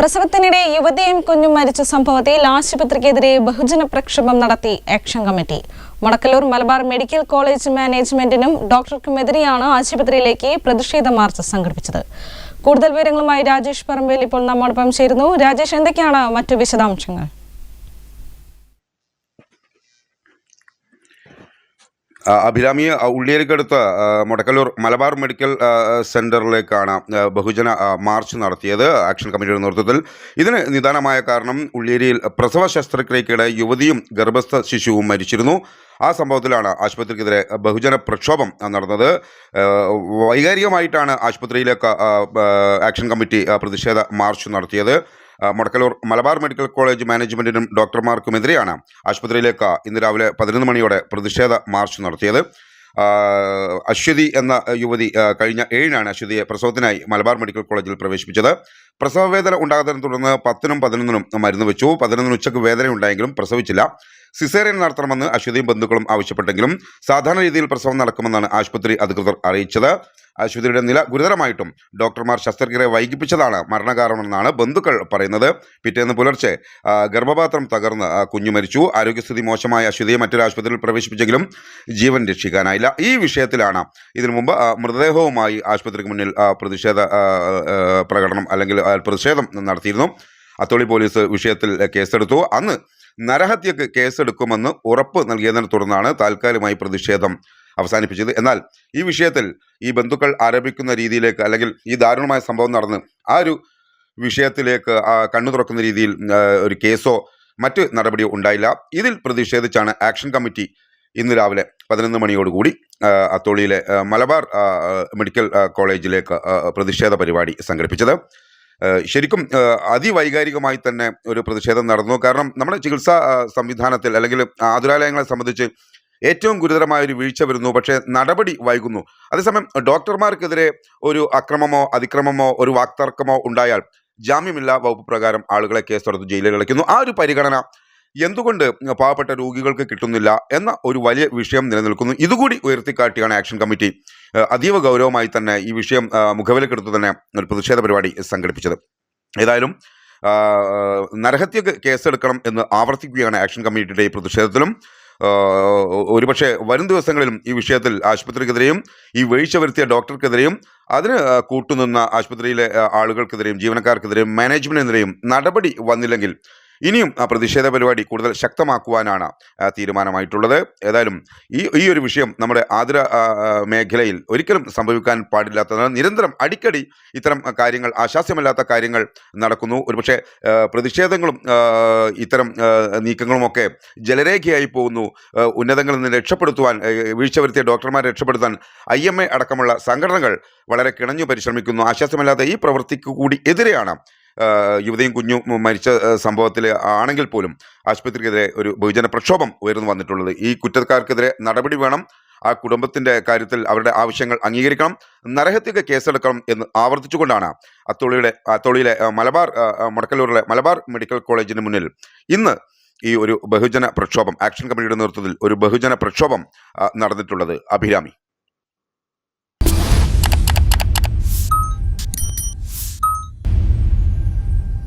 പ്രസവത്തിനിടെ യുവതിയും കുഞ്ഞും മരിച്ച സംഭവത്തിൽ ആശുപത്രിക്കെതിരെ ബഹുജന പ്രക്ഷോഭം നടത്തി action committee. Madakkallur Malabar medical college മാനേജ്മെന്റിനും ഡോക്ടർക്കുമെതിരെയാണ് ആശുപത്രിയിലേക്ക് പ്രതിഷേധ മാർച്ച് സംഘടിപ്പിച്ചത്. കൂടുതൽ വിവരങ്ങളുമായി രാജേഷ് പറമ്പേൽ ഇപ്പോൾ നമ്മോടൊപ്പം ചേരുന്നു. രാജേഷ് എന്തൊക്കെയാണ് മറ്റു വിശദാംശങ്ങൾ? അഭിരാമി ഉള്ളിയേരിക്കടുത്ത് മുടക്കല്ലൂർ മലബാർ മെഡിക്കൽ സെന്ററിലേക്കാണ് ബഹുജന മാർച്ച് നടത്തിയത് ആക്ഷൻ കമ്മിറ്റിയുടെ നേതൃത്വത്തിൽ. ഇതിന് നിദാനമായ കാരണം ഉള്ളിയേരിയിൽ പ്രസവ ശസ്ത്രക്രിയക്കിടെ യുവതിയും ഗർഭസ്ഥ ശിശുവും മരിച്ചിരുന്നു. ആ സംഭവത്തിലാണ് ആശുപത്രിക്കെതിരെ ബഹുജന പ്രക്ഷോഭം നടന്നത്. വൈകാരികമായിട്ടാണ് ആശുപത്രിയിലേക്ക് ആക്ഷൻ കമ്മിറ്റി പ്രതിഷേധ മാർച്ച് നടത്തിയത്. മുടക്കലൂർ മലബാർ മെഡിക്കൽ കോളേജ് മാനേജ്മെന്റിനും ഡോക്ടർമാർക്കുമെതിരെയാണ് ആശുപത്രിയിലേക്ക് ഇന്ന് രാവിലെ പതിനൊന്ന് മണിയോടെ പ്രതിഷേധ മാർച്ച് നടത്തിയത്. അശ്വതി എന്ന യുവതി കഴിഞ്ഞ ഏഴിനാണ് അശ്വതിയെ പ്രസവത്തിനായി മലബാർ മെഡിക്കൽ കോളേജിൽ പ്രവേശിപ്പിച്ചത്. പ്രസവവേദന ഉണ്ടാകുന്നതിനെ തുടർന്ന് പത്തിനും പതിനൊന്നിനും മരുന്ന് വെച്ചു. പതിനൊന്നിന് ഉച്ചയ്ക്ക് വേദന ഉണ്ടായെങ്കിലും പ്രസവിച്ചില്ല. സിസേറിയൻ നടത്തണമെന്ന് അശ്വതിയും ബന്ധുക്കളും ആവശ്യപ്പെട്ടെങ്കിലും സാധാരണ രീതിയിൽ പ്രസവം നടക്കുമെന്നാണ് ആശുപത്രി അധികൃതർ അറിയിച്ചത്. ആശുപത്രിയുടെ നില ഗുരുതരമായിട്ടും ഡോക്ടർമാർ ശസ്ത്രക്രിയ വൈകിപ്പിച്ചതാണ് മരണകാരണമെന്നാണ് ബന്ധുക്കൾ പറയുന്നത്. പിറ്റേന്ന് പുലർച്ചെ ഗർഭപാത്രം തകർന്ന് കുഞ്ഞു മരിച്ചു. ആരോഗ്യസ്ഥിതി മോശമായ അശ്വതിയെ മറ്റൊരു ആശുപത്രിയിൽ പ്രവേശിപ്പിച്ചെങ്കിലും ജീവൻ രക്ഷിക്കാനായില്ല. ഈ വിഷയത്തിലാണ് ഇതിനു മുമ്പ് മൃതദേഹവുമായി ആശുപത്രിക്ക് മുന്നിൽ പ്രതിഷേധ പ്രകടനം അല്ലെങ്കിൽ പ്രതിഷേധം നടത്തിയിരുന്നു. അത്തോളി പോലീസ് വിഷയത്തിൽ കേസെടുത്തു. അന്ന് നരഹത്യക്ക് കേസെടുക്കുമെന്ന് ഉറപ്പ് നൽകിയതിനെ തുടർന്നാണ് താൽക്കാലികമായി പ്രതിഷേധം അവസാനിപ്പിച്ചത്. എന്നാൽ ഈ വിഷയത്തിൽ ഈ ബന്ധുക്കൾ ആരോപിക്കുന്ന രീതിയിലേക്ക് അല്ലെങ്കിൽ ഈ ദാരുണമായ സംഭവം നടന്ന് ആ ഒരു വിഷയത്തിലേക്ക് കണ്ണു തുറക്കുന്ന രീതിയിൽ ഒരു കേസോ മറ്റ് നടപടിയോ ഉണ്ടായില്ല. ഇതിൽ പ്രതിഷേധിച്ചാണ് ആക്ഷൻ കമ്മിറ്റി ഇന്ന് രാവിലെ പതിനൊന്ന് മണിയോടുകൂടി അത്തോളിയിലെ മലബാർ മെഡിക്കൽ കോളേജിലേക്ക് പ്രതിഷേധ പരിപാടി സംഘടിപ്പിച്ചത്. ശരിക്കും അതിവൈകാരികമായി തന്നെ ഒരു പ്രതിഷേധം നടന്നു. കാരണം നമ്മുടെ ചികിത്സാ സംവിധാനത്തിൽ അല്ലെങ്കിൽ ആതുരാലയങ്ങളെ സംബന്ധിച്ച് ഏറ്റവും ഗുരുതരമായ ഒരു വീഴ്ച വരുന്നു പക്ഷേ നടപടി വൈകുന്നു. അതേസമയം ഡോക്ടർമാർക്കെതിരെ ഒരു അക്രമമോ അതിക്രമമോ ഒരു വാക്തർക്കമോ ഉണ്ടായാൽ ജാമ്യമില്ലാ വകുപ്പ് പ്രകാരം ആളുകളെ കേസ് തുടർന്ന് ജയിലിൽ അടയ്ക്കുന്നു. ആ ഒരു പരിഗണന എന്തുകൊണ്ട് പാവപ്പെട്ട രോഗികൾക്ക് കിട്ടുന്നില്ല എന്ന ഒരു വലിയ വിഷയം നിലനിൽക്കുന്നു. ഇതുകൂടി ഉയർത്തിക്കാട്ടിയാണ് ആക്ഷൻ കമ്മിറ്റി അതീവ ഗൗരവമായി തന്നെ ഈ വിഷയം മുഖവിലക്കെടുത്ത് തന്നെ ഒരു പ്രതിഷേധ പരിപാടി സംഘടിപ്പിച്ചത്. ഏതായാലും നരഹത്യ നരഹത്യക്ക് കേസെടുക്കണം എന്ന് ആവർത്തിക്കുകയാണ് ആക്ഷൻ കമ്മിറ്റിയുടെ ഈ പ്രതിഷേധത്തിലും. ഒരുപക്ഷെ വരും ദിവസങ്ങളിലും ഈ വിഷയത്തിൽ ആശുപത്രിക്കെതിരെയും ഈ വീഴ്ച വരുത്തിയ ഡോക്ടർക്കെതിരെയും അതിന് കൂട്ടുനിന്ന ആശുപത്രിയിലെ ആളുകൾക്കെതിരെയും ജീവനക്കാർക്കെതിരെയും മാനേജ്മെന്റിനെതിരെയും നടപടി വന്നില്ലെങ്കിൽ ഇനിയും പ്രതിഷേധ പരിപാടി കൂടുതൽ ശക്തമാക്കുവാനാണ് തീരുമാനമായിട്ടുള്ളത്. ഏതായാലും ഈ ഈ ഒരു വിഷയം നമ്മുടെ ആതുര മേഖലയിൽ ഒരിക്കലും സംഭവിക്കാൻ പാടില്ലാത്തതാണ് നിരന്തരം അടിക്കടി ഇത്തരം കാര്യങ്ങൾ ആശാസ്യമല്ലാത്ത കാര്യങ്ങൾ നടക്കുന്നു. ഒരുപക്ഷെ പ്രതിഷേധങ്ങളും ഇത്തരം നീക്കങ്ങളുമൊക്കെ ജലരേഖയായി പോകുന്നു. ഉന്നതങ്ങളിൽ നിന്ന് രക്ഷപ്പെടുത്തുവാൻ വീഴ്ച വരുത്തിയ ഡോക്ടർമാരെ രക്ഷപ്പെടുത്താൻ ഐ എം എ അടക്കമുള്ള സംഘടനകൾ വളരെ കിണഞ്ഞു പരിശ്രമിക്കുന്നു. ആശ്വാസമല്ലാത്ത ഈ പ്രവൃത്തിക്ക് കൂടി എതിരെയാണ് യുവതിയും കുഞ്ഞും മരിച്ച സംഭവത്തിൽ ആണെങ്കിൽ പോലും ആശുപത്രിക്കെതിരെ ഒരു ബഹുജന പ്രക്ഷോഭം ഉയർന്നു വന്നിട്ടുള്ളത്. ഈ കുറ്റക്കാർക്കെതിരെ നടപടി വേണം. ആ കുടുംബത്തിന്റെ കാര്യത്തിൽ അവരുടെ ആവശ്യങ്ങൾ അംഗീകരിക്കണം. നരഹത്യക്ക് കേസെടുക്കണം എന്ന് ആവർത്തിച്ചുകൊണ്ടാണ് അത്തോളിയുടെ അത്തോളിയിലെ മലബാർ മുടക്കല്ലൂരിലെ മലബാർ മെഡിക്കൽ കോളേജിന് മുന്നിൽ ഇന്ന് ഈ ഒരു ബഹുജന പ്രക്ഷോഭം ആക്ഷൻ കമ്മിറ്റിയുടെ നേതൃത്വത്തിൽ ഒരു ബഹുജന പ്രക്ഷോഭം നടന്നിട്ടുള്ളത്. അഭിരാമി.